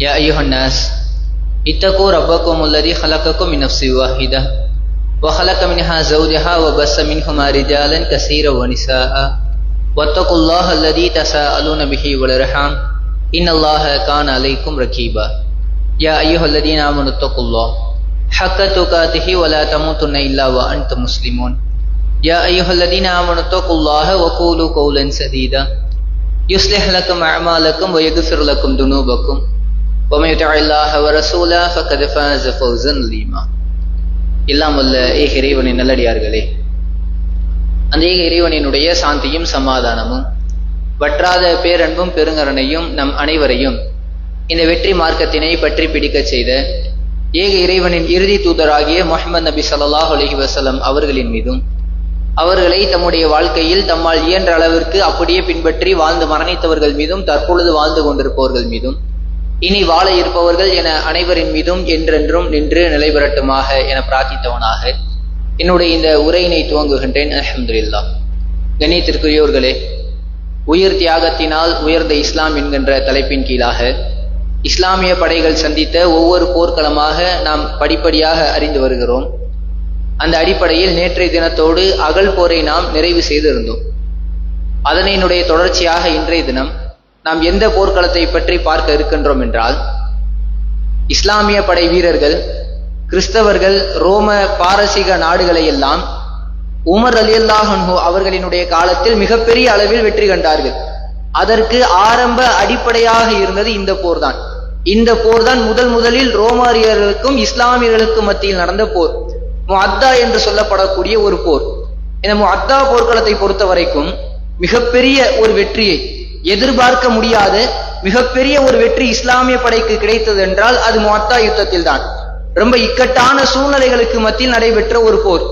يا أيها الناس اتقوا ربكم الذي خلقكم من نفس واحدة وخلق منها زوجها وبس منهما رجالا كثيرا ونساء واتقوا الله الذي تساءلون به والأرحام إن الله كان عليكم رقيبا يا أيها الذين آمنوا اتقوا الله حق تقاته ولا تموتن إلا وأنتم مسلمون. يا أيها الذين آمنوا اتقوا الله وقولوا قولا سديدا. يصلح لكم أعمالكم ويغفر لكم ذنوبكم. ومن يطع الله ورسوله فقد فاز فوزا عظيما எல்லாம் வல்ல ஏக இறைவனின் நல்லடியார்களே அந்த ஏக இறைவனினுடைய சாந்தியும் சமாதானமும் வற்றாத பேரன்பும் பெருங்கரணையும் நம் அனைவரையும் இந்த வெற்றி மார்க்கத்தினை பற்றி பிடிக்கச் செய்த ஏக இறைவனின் இறுதி தூதராகிய முஹம்மது நபி ஸல்லல்லாஹு அலைஹி வஸல்லம் அவர்களின் மீதும் அவர்களை தம்முடைய வாழ்க்கையில் தம்மால் இயன்ற அளவிற்கு அப்படியே பின்பற்றி வாழ்ந்து மரணித்தவர்கள் மீதும் தற்பொழுது வாழ்ந்து கொண்டிருப்பவர்கள் மீதும் இனி வாழ இருப்பவர்கள் என அனைவரின் மீதும் என்றென்றும் நின்று நிலைபெறட்டுமாக என பிரார்த்தித்தவனாக என்னுடைய இந்த உரையினை துவங்குகின்றேன். அஹமதுல்லா கணியத்திற்குரியோர்களே உயிர் தியாகத்தினால் உயர்ந்த இஸ்லாம் என்கின்ற தலைப்பின் கீழாக இஸ்லாமிய படைகள் சந்தித்த ஒவ்வொரு போர்க்களமாக நாம் படிப்படியாக அறிந்து வருகிறோம். அந்த அடிப்படையில் நேற்றைய தினத்தோடு அகல் போரை நாம் நிறைவு செய்திருந்தோம். அதனினுடைய தொடர்ச்சியாக இன்றைய தினம் நாம் எந்த போர்க்களத்தை பற்றி பார்க்க இருக்கின்றோம் என்றால் இஸ்லாமிய படை வீரர்கள் கிறிஸ்தவர்கள் ரோம பாரசீக நாடுகளை எல்லாம் உமர் அலி அல்லாஹன்ஹோ அவர்களினுடைய காலத்தில் மிகப்பெரிய அளவில் வெற்றி கண்டார்கள். அதற்கு ஆரம்ப அடிப்படையாக இருந்தது இந்த போர் தான் இந்த போர் தான் முதல் முதலில் ரோமாரியர்களுக்கும் இஸ்லாமியர்களுக்கும் மத்தியில் நடந்த போர். முஅத்தா என்று சொல்லப்படக்கூடிய ஒரு போர். இந்த முஅத்தா போர்க்களத்தை பொறுத்த வரைக்கும் மிகப்பெரிய ஒரு வெற்றியை எதிர்பார்க்க முடியாத மிகப்பெரிய ஒரு வெற்றி இஸ்லாமிய படைக்கு கிடைத்தது என்றால் அது மொத்தா யுத்தத்தில் தான் ரொம்ப இக்கட்டான சூழ்நிலைகளுக்கு மத்தியில் நடைபெற்ற ஒரு போர்.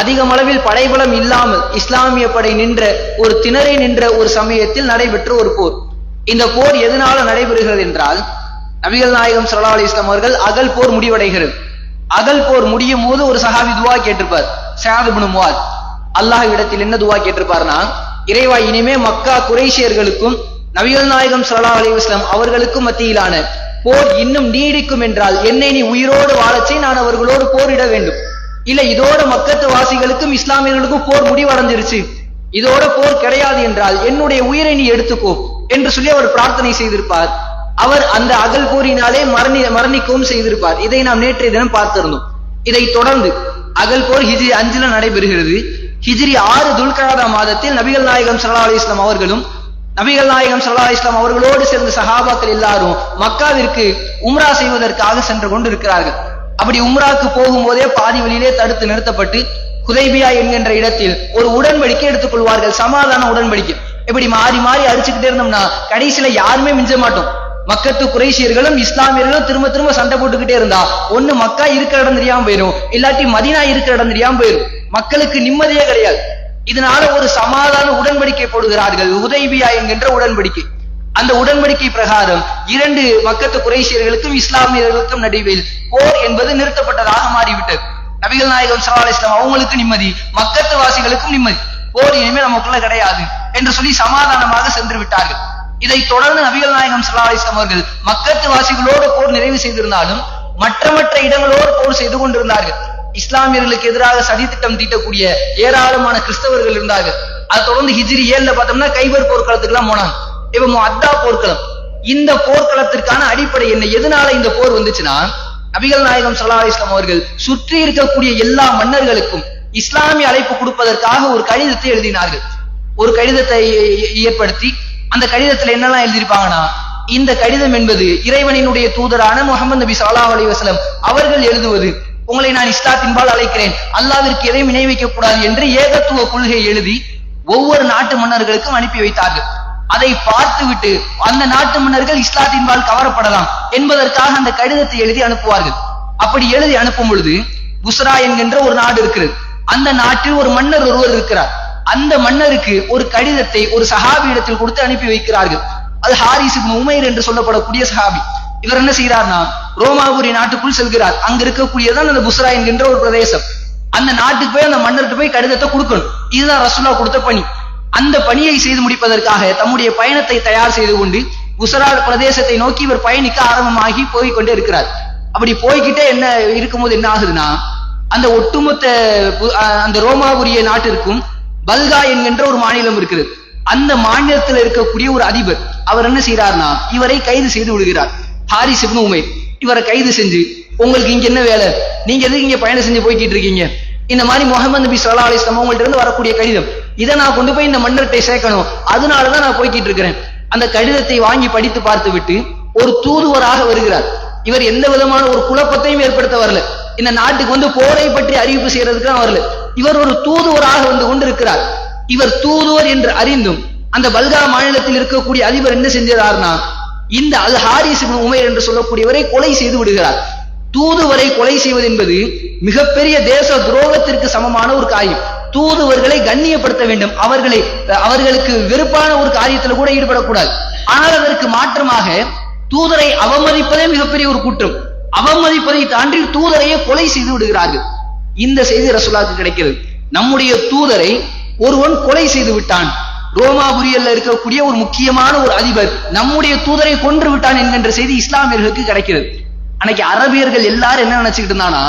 அதிகமளவில் படைபலம் இல்லாமல் இஸ்லாமிய படை நின்ற ஒரு திணறை நின்ற ஒரு சமயத்தில் நடைபெற்ற ஒரு போர். இந்த போர் எதனால நடைபெறுகிறது என்றால் நபிகள் நாயகம் சல்லா அலி இஸ்லாம் அவர்கள் அகல் போர் முடிவடைகிறது. அகல் போர் முடியும் போது ஒரு சஹாபி துவா கேட்டிருப்பார் சாது முவாத். அல்லாஹ் இடத்தில் என்ன துவா கேட்டிருப்பார்னா இறைவா இனிமே மக்கா குறைஷியர்களுக்கும் நபிகள் நாயகம் சல்லா அலி இஸ்லாம் அவர்களுக்கும் மத்தியிலான போர் இன்னும் நீடிக்கும் என்றால் என்னை நீ உயிரோடு வாழச்சே நான் அவர்களோடு போரிட வேண்டும். இல்ல இதோட மக்கத்து வாசிகளுக்கும் இஸ்லாமியர்களுக்கும் போர் முடிவடைஞ்சிருச்சு. இதோட போர் கிடையாது என்றால் என்னுடைய உயிரை நீ எடுத்துக்கோ என்று சொல்லி அவர் பிரார்த்தனை செய்திருப்பார். அவர் அந்த அகல் போரினாலே மரணி மரணிக்கவும் செய்திருப்பார். இதை நாம் நேற்றைய தினம் பார்த்திருந்தோம். இதை தொடர்ந்து அகல் போர் ஹிஜி அஞ்சுல நடைபெறுகிறது. ஹிஜ்ரி ஆறு துல்கராதா மாதத்தில் நபிகள் நாயகம் சல்லா அலி இஸ்லாம் அவர்களும் நபிகள் நாயகம் சல்லா இஸ்லாம் அவர்களோடு சேர்ந்த சஹாபாக்கள் எல்லாரும் மக்காவிற்கு உம்ரா செய்வதற்காக சென்று கொண்டிருக்கிறார்கள். அப்படி உம்ராக்கு போகும்போதே பாதி வழியிலே தடுத்து நிறுத்தப்பட்டு குதைபியா என்கின்ற இடத்தில் ஒரு உடன்படிக்கை எடுத்துக் கொள்வார்கள் சமாதான உடன்படிக்கை. இப்படி மாறி மாறி அடிச்சுக்கிட்டே இருந்தோம்னா கடைசியில யாருமே மிஞ்ச மாட்டோம். மக்கத்து குறைசியர்களும் இஸ்லாமியர்களும் திரும்ப திரும்ப சண்டை போட்டுக்கிட்டே இருந்தா ஒண்ணு மக்கா இருக்கிற இடம் தெரியாம போயிடும் இல்லாட்டி மதினா இருக்கிற இடம் தெரியாம போயிடும் மக்களுக்கு நிம்மதியே கிடையாது. இதனால ஒரு சமாதான உடன்படிக்கை போடுகிறார்கள். உதய்பியா என்கின்ற உடன்படிக்கை. அந்த உடன்படிக்கை பிரகாரம் இரண்டு மக்கத்து குறைசியர்களுக்கும் இஸ்லாமியர்களுக்கும் நடுவில் போர் என்பது நிறுத்தப்பட்டதாக மாறிவிட்டது. நபிகள் நாயகம் சல்லா இஸ்லாம் அவங்களுக்கு நிம்மதி மக்கத்து வாசிகளுக்கும் நிம்மதி. போர் இனிமே நமக்குள்ள கிடையாது என்று சொல்லி சமாதானமாக சென்று விட்டார்கள். இதை தொடர்ந்து நபிகள் நாயகம் சல்லா இஸ்லாம் அவர்கள் மக்கத்து வாசிகளோடு போர் நிறைவு செய்திருந்தாலும் மற்ற மற்ற இடங்களோடு போர் செய்து கொண்டிருந்தார்கள். இஸ்லாமியர்களுக்கு எதிராக சதி திட்டம் தீட்டக்கூடிய ஏராளமான கிறிஸ்தவர்கள் இருந்தார்கள் அதை தொடர்ந்து ஹிஜ்ரி ஏழுல பார்த்தோம்னா கைபர் போர்க்களத்துக்கு எல்லாம் போனாங்க. இப்ப அத்தா போர்க்களம். இந்த போர்க்களத்திற்கான அடிப்படை என்ன? எதனால இந்த போர் வந்துச்சுன்னா நபிகள் நாயகம் சல்லா இஸ்லாம் அவர்கள் சுற்றி இருக்கக்கூடிய எல்லா மன்னர்களுக்கும் இஸ்லாமிய அழைப்பு கொடுப்பதற்காக ஒரு கடிதத்தை எழுதினார்கள். ஒரு கடிதத்தை ஏற்படுத்தி அந்த கடிதத்துல என்னெல்லாம் எழுதியிருப்பாங்கன்னா இந்த கடிதம் என்பது இறைவனினுடைய தூதரான முகமது நபி சல்லா அலி வசலம் அவர்கள் எழுதுவது உங்களை நான் இஸ்லாத்தின்பால் அழைக்கிறேன். அல்லாவிற்கு எதையும் இணை கூடாது என்று ஏகத்துவ கொள்கை எழுதி ஒவ்வொரு நாட்டு மன்னர்களுக்கும் அனுப்பி வைத்தார்கள். அதை பார்த்துவிட்டு அந்த நாட்டு மன்னர்கள் இஸ்லாத்தின்பால் கவரப்படலாம் என்பதற்காக அந்த கடிதத்தை எழுதி அனுப்புவார்கள். அப்படி எழுதி அனுப்பும் பொழுது புஸ்ரா என்கின்ற ஒரு நாடு இருக்கிறது. அந்த நாட்டில் ஒரு மன்னர் ஒருவர் இருக்கிறார். அந்த மன்னருக்கு ஒரு கடிதத்தை ஒரு சஹாபி இடத்தில் கொடுத்து அனுப்பி வைக்கிறார்கள். அது ஹாரிஸ் உமைர் என்று சொல்லப்படக்கூடிய சஹாபி. இவர் என்ன செய்கிறார்னா ரோமாபுரி நாட்டுக்குள் செல்கிறார். அங்க இருக்கக்கூடியதான் அந்த புஸ்ரா என்கின்ற ஒரு பிரதேசம். அந்த நாட்டுக்கு போய் அந்த மன்னருக்கு போய் கடிதத்தை கொடுக்கணும். இதுதான் ரசுல்லா கொடுத்த பணி. அந்த பணியை செய்து முடிப்பதற்காக தம்முடைய பயணத்தை தயார் செய்து கொண்டு புசரா பிரதேசத்தை நோக்கி இவர் பயணிக்க ஆரம்பமாகி போய்கொண்டே இருக்கிறார். அப்படி போய்கிட்டே என்ன இருக்கும்போது என்ன ஆகுதுன்னா அந்த ஒட்டுமொத்த அந்த ரோமாபுரிய நாட்டிற்கும் பல்கா என்கின்ற ஒரு மாநிலம் இருக்குது. அந்த மாநிலத்தில் இருக்கக்கூடிய ஒரு அதிபர் அவர் என்ன செய்யறாருன்னா இவரை கைது செய்து விடுகிறார். ஹாரிஸ் இப்னு உமேர் இவரை கைது செஞ்சு உங்களுக்கு இங்க என்ன வேலை? நீங்க எதுக்கு இங்க பயணம் செஞ்சு போய்கிட்டு இருக்கீங்க? இந்த மாதிரி முகமது நபி சல்லா அலிஸ்லாம் உங்கள்ட்ட இருந்து வரக்கூடிய கடிதம். இதை நான் கொண்டு போய் இந்த மன்னர்கிட்ட சேர்க்கணும். அதனாலதான் நான் போய்கிட்டு இருக்கிறேன். அந்த கடிதத்தை வாங்கி படித்து பார்த்து விட்டு ஒரு தூதுவராக வருகிறார். இவர் எந்த விதமான ஒரு குழப்பத்தையும் ஏற்படுத்த வரல. இந்த நாட்டுக்கு வந்து போரை பற்றி அறிவிப்பு செய்யறதுக்கு வரல. இவர் ஒரு தூதுவராக வந்து கொண்டிருக்கிறார். இவர் தூதுவர் என்று அறிந்தும் அந்த பல்கா மாநிலத்தில் இருக்கக்கூடிய அதிபர் என்ன செஞ்சார்னா இந்த அல் ஹாரிஸ் உமைர் என்று சொல்லக்கூடியவரை கொலை செய்து விடுகிறார். தூதுவரை கொலை செய்வது என்பது மிகப்பெரிய தேச துரோகத்திற்கு சமமான ஒரு காரியம். தூதுவர்களை கண்ணியப்படுத்த வேண்டும். அவர்களை அவர்களுக்கு வெறுப்பான ஒரு காரியத்தில் கூட ஈடுபடக்கூடாது. ஆனால் அதற்கு மாற்றமாக தூதரை அவமதிப்பதே மிகப்பெரிய ஒரு குற்றம். அவமதிப்பதை தாண்டி தூதரையே கொலை செய்து விடுகிறார்கள். இந்த செய்தி ரசூலாக்கு கிடைக்கிறது. நம்முடைய தூதரை ஒருவன் கொலை செய்து விட்டான். ரோமாபுரியல்ல இருக்கக்கூடிய ஒரு முக்கியமான ஒரு அதிபர் நம்முடைய தூதரை கொன்று விட்டான் என்கின்ற செய்தி இஸ்லாமியர்களுக்கு கிடைக்கிறது. அன்னைக்கு அரபியர்கள் எல்லாரும் என்ன நினைச்சுக்கிட்டு இருந்தானா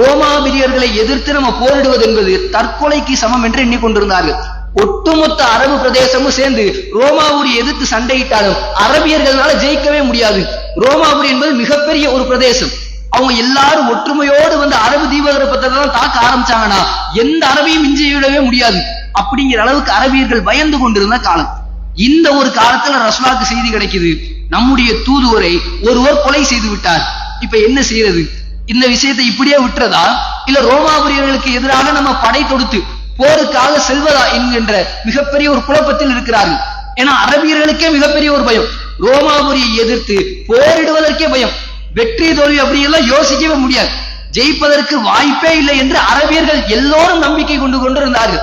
ரோமாபிரியர்களை எதிர்த்து நம்ம போரிடுவது என்பது தற்கொலைக்கு சமம் என்று எண்ணிக்கொண்டிருந்தார்கள். ஒட்டுமொத்த அரபு பிரதேசமும் சேர்ந்து ரோமாபுரி எதிர்த்து சண்டையிட்டாலும் அரபியர்களால ஜெயிக்கவே முடியாது. ரோமாபுரி என்பது மிகப்பெரிய ஒரு பிரதேசம். அவங்க எல்லாரும் ஒற்றுமையோடு வந்து அரபு தீபகற்பத்தை தான் தாக்க ஆரம்பிச்சாங்கன்னா எந்த அரபியும் மிஞ்சி விடவே முடியாது. அப்படிங்கிற அளவுக்கு அரபியர்கள் பயந்து கொண்டிருந்த காலம். இந்த ஒரு காலத்துல ரசுலாக்கு செய்தி கிடைக்குது. நம்முடைய தூதுவரை ஒருவர் கொலை செய்து விட்டார். இப்ப என்ன செய்யறது? இந்த விஷயத்தை இப்படியே விட்டுறதா? இல்ல ரோமாபுரியர்களுக்கு எதிராக நம்ம படை தொடுத்து போருக்காக செல்வதா என்கின்ற மிகப்பெரிய ஒரு குழப்பத்தில் இருக்கிறார்கள். ஏன்னா அரபியர்களுக்கே மிகப்பெரிய ஒரு பயம். ரோமாபுரியை எதிர்த்து போரிடுவதற்கே பயம். வெற்றி தோல்வி அப்படி எல்லாம் யோசிக்கவே முடியாது. ஜெயிப்பதற்கு வாய்ப்பே இல்லை என்று அரபியர்கள் எல்லோரும் நம்பிக்கை கொண்டு கொண்டிருந்தார்கள்.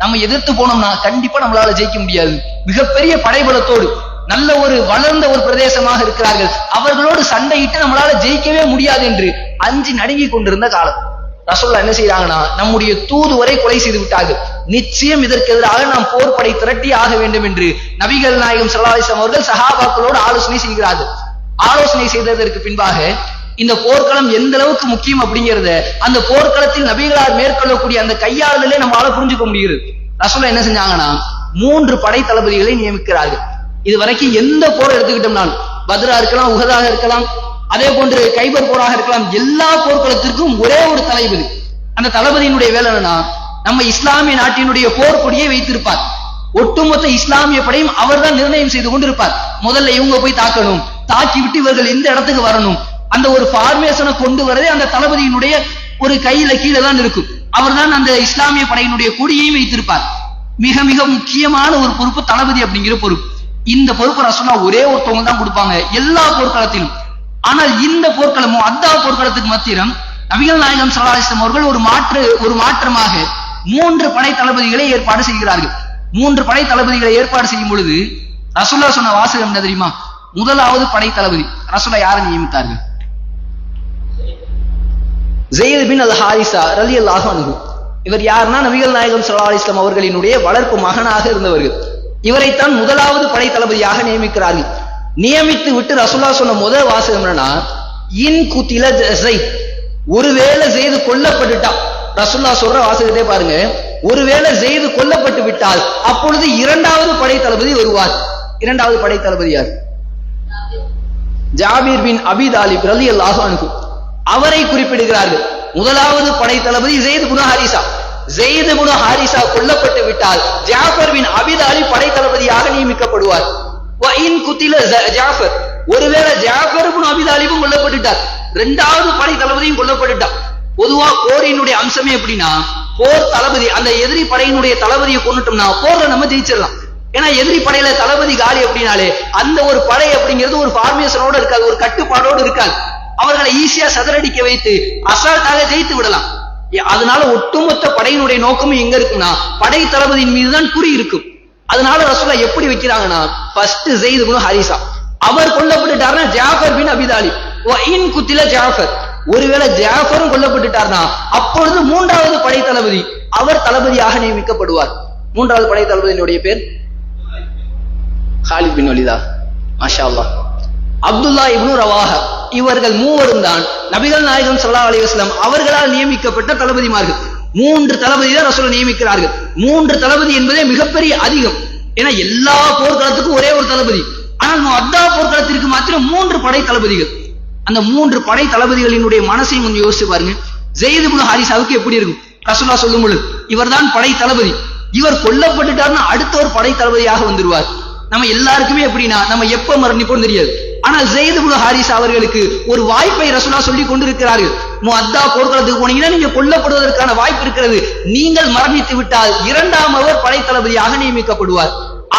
நம்ம எதிர்த்து போனோம்னா கண்டிப்பா நம்மளால ஜெயிக்க முடியாது. மிகப்பெரிய படைபலத்தோடு நல்ல ஒரு வளர்ந்த ஒரு பிரதேசமாக இருக்கிறார்கள். அவர்களோடு சண்டையிட்டு நம்மளால ஜெயிக்கவே முடியாது என்று அஞ்சு நடுங்கி கொண்டிருந்த காலம். ரசோல்லா என்ன செய்யறாங்கன்னா நம்முடைய தூதுவரை கொலை செய்து விட்டார்கள். நிச்சயம் இதற்கு எதிராக நாம் போர்படை திரட்டி ஆக வேண்டும் என்று நபிகள் நாயகம் சல்லாஹிஸ்லாம் அவர்கள் சஹாபாக்களோடு ஆலோசனை செய்கிறார்கள். ஆலோசனை செய்ததற்கு பின்பாக இந்த போர்க்களம் எந்த அளவுக்கு முக்கியம் அப்படிங்கறத அந்த போர்க்களத்தில் நபிகளார் மேற்கொள்ளக்கூடிய அந்த கையாளுதலே நம்மளால புரிஞ்சுக்க முடிகிறது ரசோல்லா என்ன செஞ்சாங்கன்னா மூன்று படை தளபதிகளை நியமிக்கிறார்கள். இது வரைக்கும் எந்த போர் எடுத்துக்கிட்டோம்னாலும் பத்ரா இருக்கலாம் உகதாக இருக்கலாம் அதே போன்று கைபர் போராக இருக்கலாம் எல்லா போர்க்களத்திற்கும் ஒரே ஒரு தளபதி. அந்த தளபதியினுடைய வேலை என்னன்னா நம்ம இஸ்லாமிய நாட்டினுடைய போர் கொடியை வைத்திருப்பார். ஒட்டுமொத்த இஸ்லாமிய படையும் அவர்தான் நிர்ணயம் செய்து கொண்டிருப்பார். முதல்ல இவங்க போய் தாக்கணும். தாக்கி விட்டு இவர்கள் எந்த இடத்துக்கு வரணும்? அந்த ஒரு ஃபார்மேஷனை கொண்டு வரதே அந்த தளபதியினுடைய ஒரு கையில கீழே தான் இருக்கும். அவர்தான் அந்த இஸ்லாமிய படையினுடைய கொடியையும் வைத்திருப்பார். மிக மிக முக்கியமான ஒரு பொறுப்பு தளபதி அப்படிங்கிற பொறுப்பு. இந்த பொறுப்பு ரசோல்லா ஒரே ஒருத்தவங்க தான் கொடுப்பாங்க எல்லா போர்க்களத்திலும். ஆனால் இந்த போர்க்களமும் அத்தா போர்க்களத்துக்கு மத்தியிலும் நபிகள் நாயகம் சலாஹிஸ்லாம் அவர்கள் ஒரு மாற்று ஒரு மாற்றமாக மூன்று படை தளபதிகளை ஏற்பாடு செய்கிறார்கள். மூன்று படை தளபதிகளை ஏற்பாடு செய்யும் பொழுது ரசுல்லா சொன்ன வாசகம் என்ன தெரியுமா? முதலாவது படை தளபதி. ரசுல்லா யாரை நியமித்தார்கள்? ஜெயித் பின் அல் ஹாரிசா ரலி அல்லாஹ் அனுகு இவர் யாருன்னா நபிகள் நாயகம் சல்லா அலிஸ்லாம் அவர்களினுடைய வளர்ப்பு மகனாக இருந்தவர்கள். இவரைத்தான் முதலாவது படை தளபதியாக நியமிக்கிறார்கள். நியமித்து விட்டு ரசுல்லா சொன்ன முதல் வாசகம் என்னன்னா இன் குத்தில ஜெயித். ஒருவேளை செய்து கொல்லப்பட்டுட்டா ரசுல்லா சொல்ற வாசகத்தை பாருங்க. ஒருவேளை செய்து கொல்லப்பட்டு விட்டால் அப்பொழுது இரண்டாவது படை தளபதி வருவார். இரண்டாவது படை தளபதி யார்? ஜாபீர் பின் அபி தாலிப் ரலி அல்லாஹு அன்ஹு. அவரை குறிப்பிடுகிறார்கள். முதலாவது படை தளபதி ஜெயித் குண ஹாரிசா. ஜெயித் குண ஹாரிசா கொல்லப்பட்டு விட்டால் ஜாஃபர் பின் அபி படை தளபதியாக நியமிக்கப்படுவார். குத்தில ஜாஃபர். ஒருவேளை ஜாஃபர் குண அபிதாலிபும் கொல்லப்பட்டுட்டார். இரண்டாவது படை தளபதியும் கொல்லப்பட்டுட்டார். பொதுவா போரினுடைய அம்சமே எப்படின்னா போர் தளபதி அந்த எதிரி படையினுடைய தளபதியை கொண்டுட்டோம்னா போர்ல நம்ம ஜெயிச்சிடலாம். ஏன்னா எதிரி படையில தளபதி காலி அப்படின்னாலே அந்த ஒரு படை அப்படிங்கிறது ஒரு ஃபார்மேஷனோட இருக்காது ஒரு கட்டுப்பாடோடு இருக்காது. அவர்களை ஈஸியா சதறடிக்க வைத்து அசால்ட்டாக ஜெயித்து விடலாம். அதனால ஒட்டுமொத்த படையினுடைய நோக்கமும் எங்க இருக்கும்னா படை தளபதியின் மீதுதான் குறி இருக்கும். அதனால ரசூலா எப்படி வைக்கிறாங்கன்னா ஃபர்ஸ்ட் ஜெயித் குணு ஹரிசா. அவர் கொல்லப்பட்டுட்டாருன்னா ஜாஃபர் பின் அபிதாலி இன் குத்தில ஜாஃபர். ஒருவேளை ஜாஃபரும் கொல்லப்பட்டுட்டார்னா அப்பொழுது மூன்றாவது படை தளபதி அவர் தளபதியாக நியமிக்கப்படுவார். மூன்றாவது படை தளபதியினுடைய பேர்? Khalid bin Walid. மாஷா அல்லாஹ். Abdullah ibn Rawaha. இவர்கள் மூவரும் தான் நபிகள் நாயகம் சல்லா அலிவாஸ்லாம் அவர்களால் நியமிக்கப்பட்ட தளபதிமார்கள். மூன்று தளபதி தான் ரசூலை நியமிக்கிறார்கள். மூன்று தளபதி என்பதே மிகப்பெரிய அதிகம். ஏன்னா எல்லா போர்க்களத்துக்கும் ஒரே ஒரு தளபதி. ஆனால் அத்தா போர்க்களத்திற்கு மாத்திரம் மூன்று படை தளபதிகள். அந்த மூன்று படை தளபதிகளினுடைய மனசையும் கொஞ்சம் யோசிச்சு பாருங்க. ஜெயித் இப்னு ஹாரிசாவுக்கு எப்படி இருக்கும்? ரசூலா சொல்லும் பொழுது இவர்தான் படை தளபதி. இவர் கொல்லப்பட்டுட்டார்னா அடுத்த ஒரு படை தளபதியாக வந்துருவார். நம்ம எல்லாருக்குமே எப்படின்னா நம்ம எப்ப மரணிப்போம் தெரியாது. ஆனால் ஜெயித் இப்னு ஹாரிஸ் அவர்களுக்கு ஒரு வாய்ப்பை ரசுலா சொல்லி கொண்டிருக்கிறார்கள். முத்தா போர்க்களத்துக்கு போனீங்கன்னா நீங்க கொல்லப்படுவதற்கான வாய்ப்பு இருக்கிறது. நீங்கள் மரணித்து விட்டால் இரண்டாம் அவர் படை தளபதியாக நியமிக்கப்படுவார்.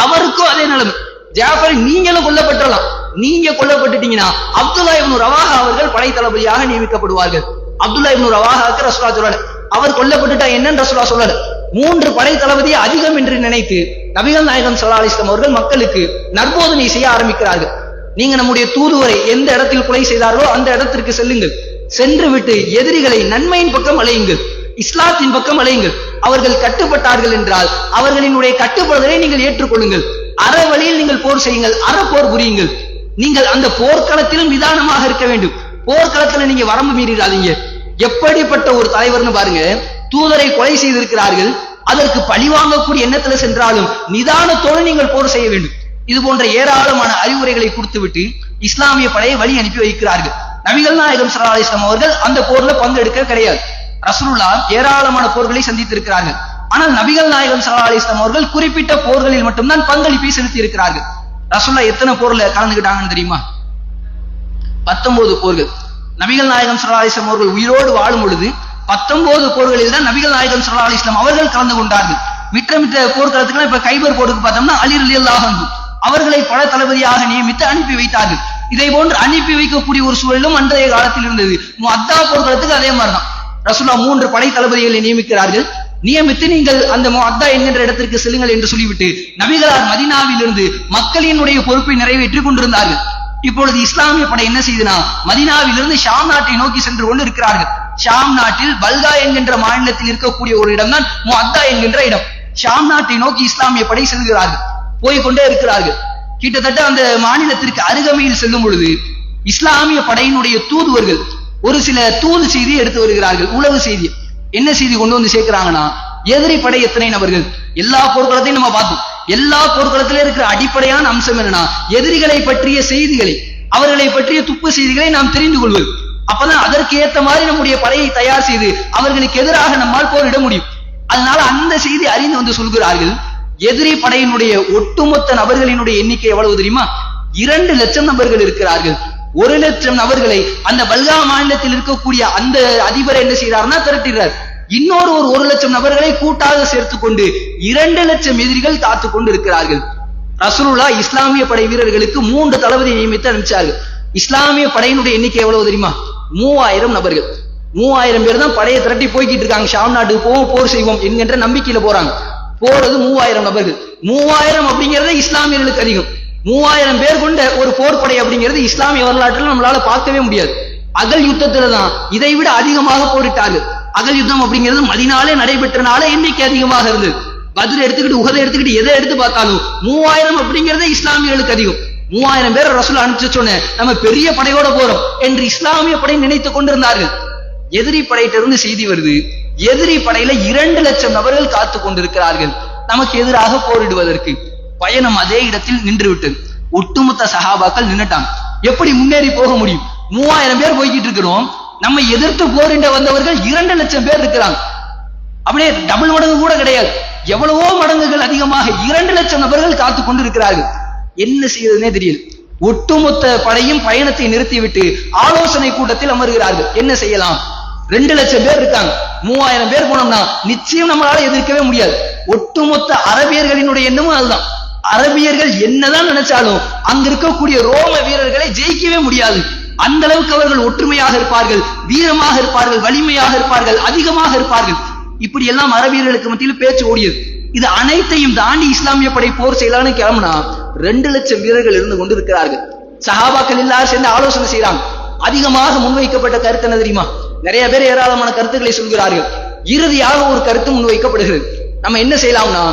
அவருக்கும் அதே நிலைமை. ஜாஃபர் நீங்களும் கொல்லப்பட்டலாம் நீங்க கொல்லப்பட்டுட்டீங்கன்னா அப்துல்லா இப்னு ரவாஹா அவர்கள் படை தளபதியாக நியமிக்கப்படுவார்கள். அப்துல்லா இப்னு ரவாஹாக்கு ரசுலா சொல்றாரு அவர் கொல்லப்பட்டுட்டா என்னன்னு ரசுலா சொல்றாரு மூன்று படை தளபதி அதிகம் என்று நினைத்து நபிகள் நாயகம் சல்லா அலிஸ்லாம் அவர்கள் மக்களுக்கு நற்போதனை செய்ய ஆரம்பிக்கிறார்கள். நீங்க நம்முடைய தூதுவரை எந்த இடத்தில் கொலை செய்தார்களோ அந்த இடத்திற்கு செல்லுங்கள். சென்று விட்டு எதிரிகளை நன்மையின் பக்கம் அலையுங்கள். இஸ்லாத்தின் பக்கம் அலையுங்கள். அவர்கள் கட்டுப்பட்டார்கள் என்றால் அவர்களினுடைய கட்டுப்படுதலை நீங்கள் ஏற்றுக்கொள்ளுங்கள். அற வழியில் நீங்கள் போர் செய்யுங்கள். அற போர் புரியுங்கள். நீங்கள் அந்த போர்க்களத்திலும் நிதானமாக இருக்க வேண்டும். போர்க்களத்துல நீங்க வரம்பு மீறிடாதீங்க. எப்படிப்பட்ட ஒரு தலைவர்னு பாருங்க. தூதரை கொலை செய்திருக்கிறார்கள். அதற்கு பழிவாங்கக்கூடிய எண்ணத்துல சென்றாலும் நிதானத்தோடு நீங்கள் போர் செய்ய வேண்டும். இது போன்ற ஏராளமான அறிவுரைகளை கொடுத்துவிட்டு இஸ்லாமிய படையை வழி அனுப்பி வைக்கிறார்கள். நபிகள் நாயகம் சல்லா அலிஸ்லாம் அவர்கள் அந்த போர்ல பங்கெடுக்க கிடையாது. ரசூலுல்லா ஏராளமான போர்களை சந்தித்திருக்கிறார்கள். ஆனால் நபிகள் நாயகம் சல்லா அலிஸ்லாம் அவர்கள் குறிப்பிட்ட போர்களில் மட்டும்தான் பங்களிப்பை செலுத்தி இருக்கிறார்கள் ரசூல்லா எத்தனை போர்ல கலந்துக்கிட்டாங்கன்னு தெரியுமா? பத்தொன்பது போர்கள். நபிகள் நாயகம் சல்லா அலிஸ்லாம் அவர்கள் உயிரோடு வாழும் பொழுது பத்தொன்பது போர்களில் தான் நபிகள் நாயகம் சல்லா அலிஸ்லாம் அவர்கள் கலந்து கொண்டார்கள். மிற்ற மிற்ற போர்க்களத்துக்கு இப்ப கைபர் போருக்கு பார்த்தோம்னா அலி அல்லாஹ் அவர்களை பட தளபதியாக நியமித்து அனுப்பி வைத்தார்கள். இதை போன்று அனுப்பி வைக்கக்கூடிய ஒரு சூழலும் அன்றைய காலத்தில் இருந்தது. அத்தா போர்க்களத்துக்கு அதே மாதிரிதான். ரசுல்லா மூன்று படை தளபதிகளை நியமிக்கிறார்கள். நியமித்து நீங்கள் அந்த அத்தா என்கின்ற இடத்திற்கு செல்லுங்கள் என்று சொல்லிவிட்டு நபிகளார் மதினாவிலிருந்து மக்களினுடைய பொறுப்பை நிறைவேற்றிக் கொண்டிருந்தார்கள். இப்பொழுது இஸ்லாமிய படை என்ன செய்தனா மதினாவிலிருந்து ஷாம் நாட்டை நோக்கி சென்று கொண்டு இருக்கிறார்கள் ஷாம் நாட்டில் பல்கா என்கின்ற மாநிலத்தில் இருக்கக்கூடிய ஒரு இடம்தான் முஅத்தா என்கின்ற இடம். ஷாம் நாட்டை நோக்கி இஸ்லாமிய படை செல்கிறார்கள். போய்க்கொண்டே இருக்கிறார்கள். கிட்டத்தட்ட அந்த மாநிலத்திற்கு அருகமையில் செல்லும் பொழுது இஸ்லாமிய படையினுடைய தூதுவர்கள் ஒரு சில தூது செய்தி எடுத்து வருகிறார்கள். உளவு செய்தி. என்ன செய்தி கொண்டு வந்து சேர்க்கிறாங்கன்னா எதிரி படை எத்தனை நபர்கள்? எல்லா போர்க்களத்தையும் நம்ம பார்த்தோம். எல்லா போர்க்களத்திலும் இருக்கிற அடிப்படையான அம்சம் என்னன்னா எதிரிகளை பற்றிய செய்திகளை அவர்களை பற்றிய துப்பு செய்திகளை நாம் தெரிந்து கொள்வது. அப்பதான் அதற்கு ஏத்த மாதிரி நம்முடைய படையை தயார் செய்து அவர்களுக்கு எதிராக நம்மால் போரிட முடியும். அதனால அந்த செய்தி அறிந்து வந்து சொல்கிறார்கள். எதிரி படையினுடைய ஒட்டுமொத்த நபர்களினுடைய எண்ணிக்கை எவ்வளவு தெரியுமா? இரண்டு லட்சம் நபர்கள் இருக்கிறார்கள். ஒரு லட்சம் நபர்களை அந்த பல்கா மாநிலத்தில் இருக்கக்கூடிய அந்த அதிபர் என்ன செய்யறாருன்னா திரட்டுகிறார் இன்னொரு ஒரு ஒரு லட்சம் நபர்களை கூட்டாக சேர்த்து கொண்டு இரண்டு லட்சம் எதிரிகள் காத்து கொண்டு இருக்கிறார்கள் ரசூலுல்லா இஸ்லாமிய படை வீரர்களுக்கு மூன்று தளபதி நியமித்து அனுப்பிச்சார்கள். இஸ்லாமிய படையினுடைய எண்ணிக்கை எவ்வளவு தெரியுமா? மூவாயிரம் நபர்கள். மூவாயிரம் பேர் தான் படையை திரட்டி போய்கிட்டு இருக்காங்க. ஷாம் நாட்டுக்கு போவோம் போர் செய்வோம் என்கின்ற நம்பிக்கையில போறாங்க. போறது மூவாயிரம் நபர்கள். மூவாயிரம் அப்படிங்கறதே இஸ்லாமியர்களுக்கு அதிகம். மூவாயிரம் பேர் கொண்ட ஒரு போர் படை அப்படிங்கிறது இஸ்லாமிய வரலாற்றில் நம்மளால பார்க்கவே முடியாது. அகல் யுத்தத்துல தான் இதை விட அதிகமாக போரிட்டார்கள். அகல் யுத்தம் அப்படிங்கிறது மதினாலே நடைபெற்றனால எண்ணிக்கை அதிகமாக இருந்தது. பதில் எடுத்துக்கிட்டு உகதை எடுத்துக்கிட்டு எதை எடுத்து பார்த்தாலும் மூவாயிரம் அப்படிங்கிறதே இஸ்லாமியர்களுக்கு அதிகம். மூவாயிரம் பேர் ரசூல் அனுப்பிச்சு சொன்ன நம்ம பெரிய படையோட போறோம் என்று இஸ்லாமிய படை நினைத்துக் கொண்டிருந்தார்கள். எதிரி படையிட்டிருந்து செய்தி வருது எதிரி படையில இரண்டு லட்சம் நபர்கள் காத்து கொண்டிருக்கிறார்கள். நமக்கு எதிராக போரிடுவதற்கு. பயணம் அதே இடத்தில் நின்றுவிட்டது ஒட்டுமொத்த சகாபாக்கள் நின்னுட்டாங்க. எப்படி முன்னேறி போக முடியும்? மூவாயிரம் பேர் போய்கிட்டு இருக்கிறோம். நம்ம எதிர்த்து போரிட வந்தவர்கள் இரண்டு லட்சம் பேர் இருக்கிறாங்க. அப்படியே டபுள் மடங்கு கூட கிடையாது. எவ்வளவோ மடங்குகள் அதிகமாக இரண்டு லட்சம் நபர்கள் காத்து கொண்டிருக்கிறார்கள். என்ன செய்யறதுனே தெரியல. ஒட்டுமொத்த படையும் பயணத்தை நிறுத்திவிட்டு ஆலோசனை கூட்டத்தில் அமர்கிறார்கள். என்ன செய்யலாம்? ரெண்டு லட்சம் பேர் இருக்காங்க. மூவாயிரம் பேர் போனோம்னா நிச்சயம் நம்மளால எதிர்க்கவே முடியாது. ஒட்டுமொத்த அரபியர்களினுடைய எண்ணமும் அதுதான். அரபியர்கள் என்னதான் நினைச்சாலும் அங்க இருக்கக்கூடிய ரோம வீரர்களை ஜெயிக்கவே முடியாது. அந்த அளவுக்கு அவர்கள் ஒற்றுமையாக இருப்பார்கள் வீரமாக இருப்பார்கள் வலிமையாக இருப்பார்கள் அதிகமாக இருப்பார்கள். இப்படி எல்லாம் அரபியர்களுக்கு மத்தியில் பேச்சு ஓடியது. இது அனைத்தையும் தாண்டி இஸ்லாமிய படை போர் செய்யலாம்னு கிளம்புனா ரெண்டு லட்சம் வீரர்கள் இருந்து கொண்டு இருக்கிறார்கள் சஹாபாக்கள் எல்லாரும் சேர்ந்து ஆலோசனை செய்யறாங்க. அதிகமாக முன்வைக்கப்பட்ட கருத்து என்ன தெரியுமா? நிறைய பேர் ஏராளமான கருத்துக்களை சொல்கிறார்கள். இறுதியாக ஒரு கருத்து முன்வைக்கப்படுகிறது. நம்ம என்ன செய்யலாம்னா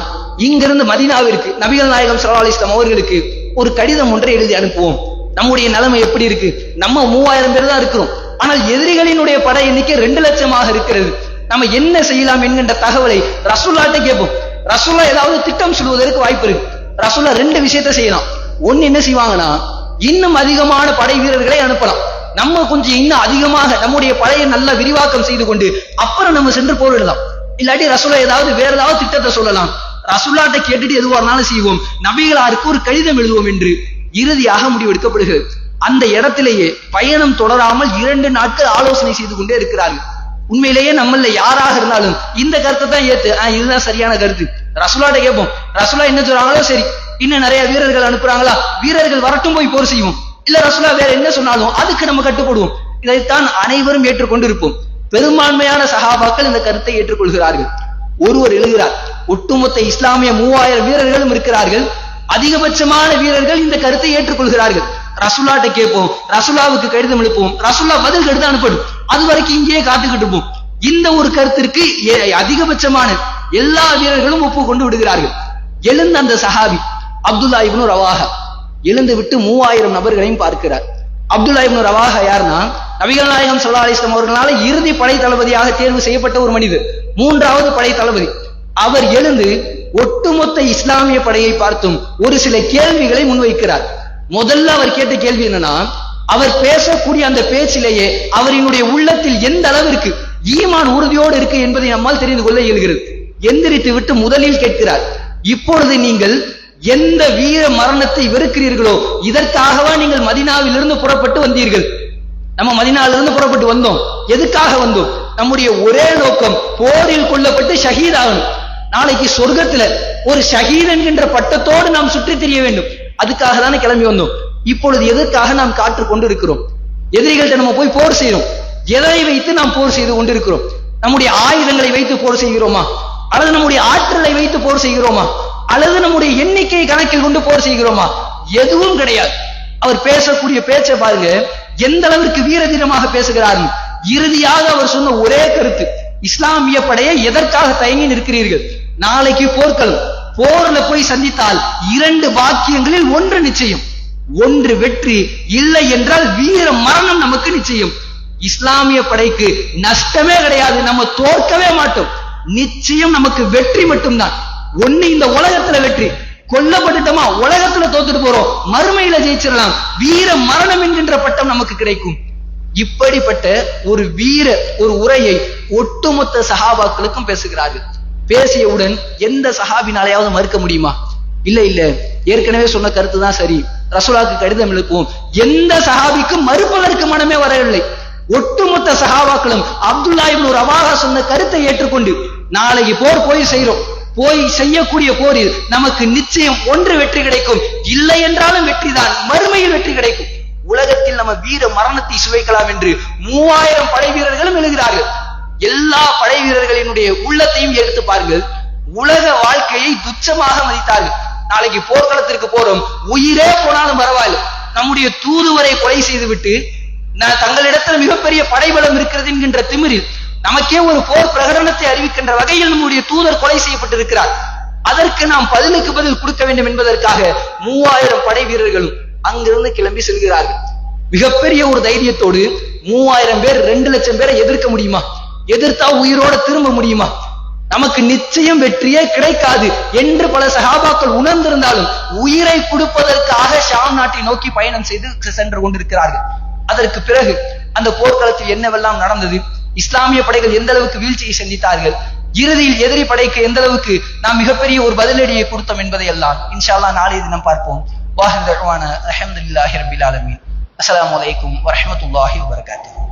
இங்கிருந்து மதினாவிற்கு நபிகள் நாயகம் ஸல்லல்லாஹு அலைஹி அவர்களுக்கு ஒரு கடிதம் ஒன்றை எழுதி அனுப்புவோம். நம்முடைய நிலைமை எப்படி இருக்கு? நம்ம மூவாயிரம் பேர் தான் இருக்கிறோம். ஆனால் எதிரிகளினுடைய படை எண்ணிக்கை ரெண்டு லட்சமாக இருக்கிறது. நம்ம என்ன செய்யலாம் என்கின்ற தகவலை ரசுல்லாட்ட கேட்போம். ரசுல்லா ஏதாவது திட்டம் சொல்வதற்கு வாய்ப்பு இருக்கு. ரசுல்லா ரெண்டு விஷயத்த செய்யலாம். ஒன்னு என்ன செய்வாங்கன்னா இன்னும் அதிகமான படை வீரர்களை அனுப்பலாம். நம்ம கொஞ்சம் இன்னும் அதிகமாக நம்முடைய பழைய நல்லா விரிவாக்கம் செய்து கொண்டு அப்புறம் நம்ம சென்று போரிடலாம். இல்லாட்டி ரசூலா ஏதாவது வேற ஏதாவது திட்டத்தை சொல்லலாம். ரசூல்லாட்ட கேட்டுட்டு எதுவா இருந்தாலும் செய்வோம். நபிகளாருக்கு ஒரு கடிதம் எழுதுவோம் என்று இறுதியாக முடிவெடுக்கப்படுகிறது அந்த இடத்திலேயே பயணம் தொடராமல் இரண்டு நாட்கள் ஆலோசனை செய்து கொண்டே இருக்கிறார்கள். உண்மையிலேயே நம்மள யாராக இருந்தாலும் இந்த கருத்தை தான் ஏத்து. ஆஹ் இதுதான் சரியான கருத்து. ரசுலாட்ட கேட்போம். ரசுலா என்ன சொல்றாங்களோ சரி. இன்னும் நிறைய வீரர்கள் அனுப்புறாங்களா? வீரர்கள் வரட்டும் போய் போர் செய்வோம். இல்ல ரசூலா வேற என்ன சொன்னாலும் அதுக்கு நம்ம கட்டுப்படுவோம். இதைத்தான் அனைவரும் ஏற்றுக்கொண்டு இருப்போம் பெரும்பான்மையான சகாபாக்கள் இந்த கருத்தை ஏற்றுக்கொள்கிறார்கள். ஒருவர் எழுதுகிறார் ஒட்டுமொத்த இஸ்லாமிய மூவாயிரம் வீரர்களும் இருக்கிறார்கள். அதிகபட்சமான வீரர்கள் இந்த கருத்தை ஏற்றுக்கொள்கிறார்கள். ரசுல்லாட்ட கேட்போம் ரசுல்லாவுக்கு கடிதம் எழுப்போம் ரசுல்லா பதில் கடிதம் அனுப்படும் அது வரைக்கும் இங்கேயே காத்துக்கிட்டு இருப்போம். இந்த ஒரு கருத்திற்கு ஏ- அதிகபட்சமான எல்லா வீரர்களும் ஒப்பு கொண்டு விடுகிறார்கள். எழுந்த அந்த சஹாபி அப்துல்லா இப்னு ரவாஹா. எழுந்து விட்டு மூவாயிரம் நபர்களையும் பார்க்கிறார். அப்துல்லா இப்னு ரவாக யாருன்னா நபிகள் நாயகம் ஸல்லல்லாஹு அவர்களால இறுதி படை தளபதியாக தேர்வு செய்யப்பட்ட ஒரு மனிதர். மூன்றாவது படை தளபதி அவர் எழுந்து ஒட்டுமொத்த இஸ்லாமிய படையை பார்த்தும் ஒரு சில கேள்விகளை முன்வைக்கிறார். முதல்ல அவர் கேட்ட கேள்வி என்னன்னா அவர் பேசக்கூடிய அந்த பேச்சிலேயே அவரினுடைய உள்ளத்தில் எந்த அளவிற்கு ஈமான் உறுதியோடு இருக்கு என்பதை நம்மால் தெரிந்து கொள்ள இயல்கிறது. எந்திரித்து விட்டு முதலில் கேட்கிறார். இப்பொழுது நீங்கள் எந்த வீர மரணத்தை வெறுக்கிறீர்களோ இதற்காகவா நீங்கள் மதினாவிலிருந்து புறப்பட்டு வந்தீர்கள்? நம்ம மதினாவிலிருந்து புறப்பட்டு வந்தோம். எதுக்காக வந்தோம்? நம்முடைய ஒரே நோக்கம் போரில் கொல்லப்பட்டு ஷஹீத் ஆகணும் நாளைக்கு சொர்க்கத்துல ஒரு ஷஹீத் என்கின்ற பட்டத்தோடு நாம் சுற்றி தெரிய வேண்டும். அதுக்காக தானே கிளம்பி வந்தோம். இப்பொழுது எதற்காக நாம் காற்று கொண்டு இருக்கிறோம் எதிரிகள்கிட்ட நம்ம போய் போர் செய்யறோம். எதை வைத்து நாம் போர் செய்து கொண்டிருக்கிறோம்? நம்முடைய ஆயுதங்களை வைத்து போர் செய்கிறோமா? அல்லது நம்முடைய ஆற்றலை வைத்து போர் செய்கிறோமா? அல்லது நம்முடைய எண்ணிக்கை கணக்கில் கொண்டு போர் செய்கிறோமா? எதுவும் கிடையாது. அவர் பேசக்கூடிய பேச்சை பாருங்க. எந்த அளவிற்கு வீரதீரமாக பேசுகிறார்கள் இறுதியாக அவர் சொன்ன ஒரே கருத்து. இஸ்லாமிய படையை எதற்காக தயங்கி நிற்கிறீர்கள்? நாளைக்கு போர்க்களம். போர்ல போய் சந்தித்தால் இரண்டு வாக்கியங்களில் ஒன்று நிச்சயம். ஒன்று வெற்றி இல்லை என்றால் வீர மரணம் நமக்கு நிச்சயம். இஸ்லாமிய படைக்கு நஷ்டமே கிடையாது. நம்ம தோற்கவே மாட்டோம். நிச்சயம் நமக்கு வெற்றி மட்டும்தான். ஒண்ணு இந்த உலகத்துல வெற்றி. கொல்லப்பட்டுட்டோமா? உலகத்துல தோத்துட்டு போறோம். மறுமையில ஜெயிச்சிடலாம். வீர மரணம் என்கின்ற பட்டம் நமக்கு கிடைக்கும். இப்படிப்பட்ட ஒரு வீர ஒரு உரையை ஒட்டுமொத்த சகாபாக்களுக்கும் பேசுகிறார்கள். பேசியவுடன் எந்த சஹாபினாலையாவது மறுக்க முடியுமா? இல்ல இல்ல. ஏற்கனவே சொன்ன கருத்து தான் சரி. ரசூலாக்கு கடிதம் எழுப்புவோம். எந்த சஹாபிக்கும் மறுப்பதற்கு மனமே வரவில்லை. ஒட்டுமொத்த சஹாபாக்களும் அப்துல்லா இப்னு ரவாஹா சொன்ன கருத்தை ஏற்றுக்கொண்டு நாளைக்கு போர் போய் செய்யறோம் போய் செய்யக்கூடிய போரில் நமக்கு நிச்சயம் ஒன்று வெற்றி கிடைக்கும். இல்லை என்றாலும் வெற்றிதான். மறுமையில் வெற்றி கிடைக்கும். உலகத்தில் நம்ம வீர மரணத்தை சுவைக்கலாம் என்று மூவாயிரம் படை வீரர்களும் எழுகிறார்கள். எல்லா படை வீரர்களினுடைய உள்ளத்தையும் எடுத்து பாருங்கள். உலக வாழ்க்கையை துச்சமாக மதித்தார்கள். நாளைக்கு போர்க்களத்திற்கு போறோம். உயிரே போனாலும் பரவாயில்லை. நம்முடைய தூதுவரை கொலை செய்துவிட்டு நான் தங்களிடத்தில் மிகப்பெரிய படைபலம் இருக்கிறது என்கின்ற திமிரில் நமக்கே ஒரு போர் பிரகடனத்தை அறிவிக்கின்ற வகையில் நம்முடைய தூதர் கொலை செய்யப்பட்டிருக்கிறார். அதற்கு நாம் பதிலுக்கு பதில் கொடுக்க வேண்டும் என்பதற்காக மூவாயிரம் படை வீரர்களும் அங்கிருந்து கிளம்பி செல்கிறார்கள். மிகப்பெரிய ஒரு தைரியத்தோடு மூவாயிரம் பேர் ரெண்டு லட்சம் பேரை எதிர்க்க முடியுமா? எதிர்த்தா உயிரோட திரும்ப முடியுமா? நமக்கு நிச்சயம் வெற்றியே கிடைக்காது என்று பல சகாபாக்கள் உணர்ந்திருந்தாலும் உயிரை கொடுப்பதற்காக ஷாம் நாட்டை நோக்கி பயணம் செய்து சென்று கொண்டிருக்கிறார்கள். அதற்கு பிறகு அந்த போர்க்களத்தில் என்னவெல்லாம் நடந்தது? இஸ்லாமிய படைகள் எந்த அளவுக்கு வீழ்ச்சியை சந்தித்தார்கள்? இறுதியில் எதிரி படைக்கு எந்த அளவுக்கு நாம் மிகப்பெரிய ஒரு பதிலடியை கொடுத்தோம் என்பதை எல்லாம் இன்ஷால்லா நாளைய தினம் பார்ப்போம். வாஹிர் அஹமதுல்லாஹி ரபில் ஆலமின். அஸ்லாம் அலைக்கும் வரமத்துல்லாஹி வபரகாத்துஹு.